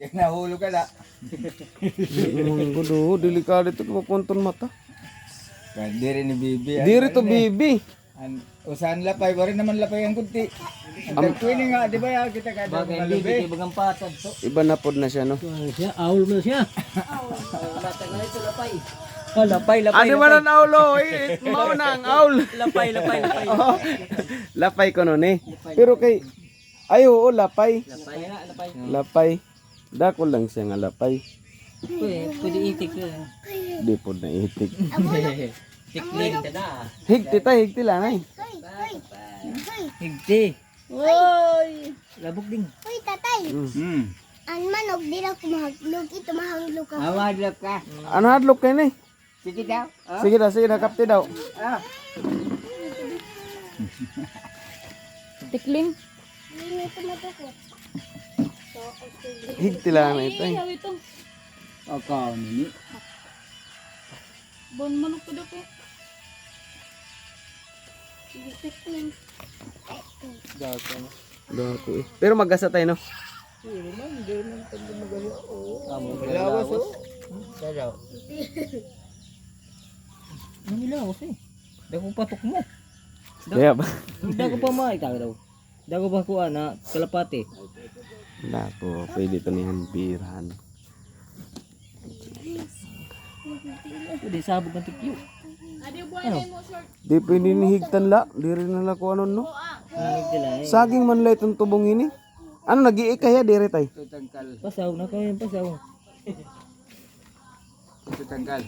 Kaya nahulog ka na. Ang gulo, delikado ito kukunton mata. Kaya di rin ni Bibi. Diri to bibi. An, usahan lapay, wari naman lapay ang kunti. Ang um, nga, di ba ya, kita kada mga lubi. bagang patad to. Iba na pod na siya no. Siya, aul mo siya. Latag na ito, lapay. Oh, lapay, lapay, Adi man ang aulo, eh, mao na ang aul. Lapay, lapay, lapay. Oh, lapay ko nun eh. Pero kay ay oo, lapay. Lapay na, lapay. Dako lang siya nga lapay. Pwede, pwede itik ko. Di pod na itik. Tikling ka na. Higti ta, higti lang ay. Higti. Uy! Labog ding. Uy, tatay! Hmm. Ang manog, di na kumahaglog. Ito mahaglog ka. Awadlap ka. Ano hadlok kay ni? Sige daw. Sige na, sige na, kapti daw. Ah. Tikling. Hindi na ito matukot. Higti lang na ito eh. ito. Akaw nini. Bon manok ko dako. Tikling. Dako eh. Pero magasa tayo no. Amo ko Lawas lawas. oh. Dadaw. Ano lawas eh? Dako patok mo. Dako pa ma ikaw daw. Dako ba ko ana kalapate. Dako, pwede to ni Hanbiran. Pwede sabog ng tikyo. Di pwede ni higtan la. Di rin nala ko ano no. Ano. Saging man la itong tubong ini. Ano, nag-iik kaya dire tay? Pasaw na kayo pasaw. Tutangkal.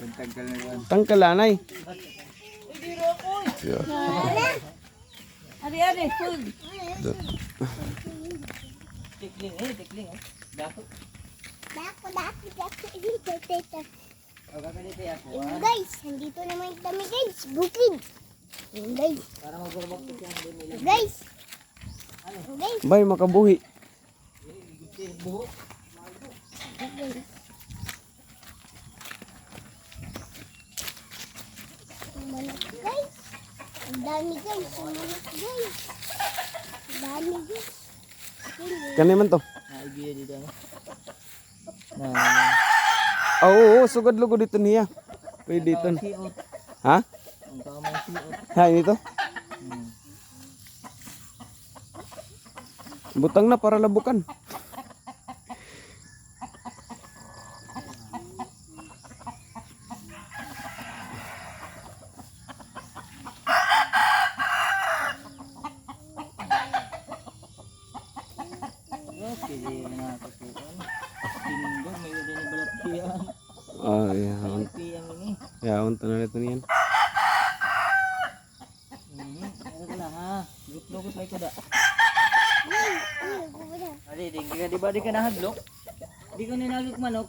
Tutangkal na yan. Tangkalanay. Ari, ari, food. Tikling eh, tikling eh. Dako. Dako, dako, dako. Dito, dito. O kakalite ako. Yung guys, nandito naman yung dami guys. Bukid. Guys. Para ko siya guys. Yung guys. Bay, makabuhi. Yung manok guys. Ang dami guys. Manok guys. Dami guys. Kanay man to. Naibiya dito. Na Ah, Oo, oo, sugad lugo dito niya. Pwede dito. Ha? Ang tamang siot. Ha, ito? Butang na para labukan. Di na kasukan. Tinggo, may ulit na balatian. Ah, yaon. Balatian ini. Yaon to na ito niyan. Mhm. Ano ka lang ha? May kada. Ay, ay, gugulo. Adi, di ka di ba di ka nahadlok? Di ko ninagok manok.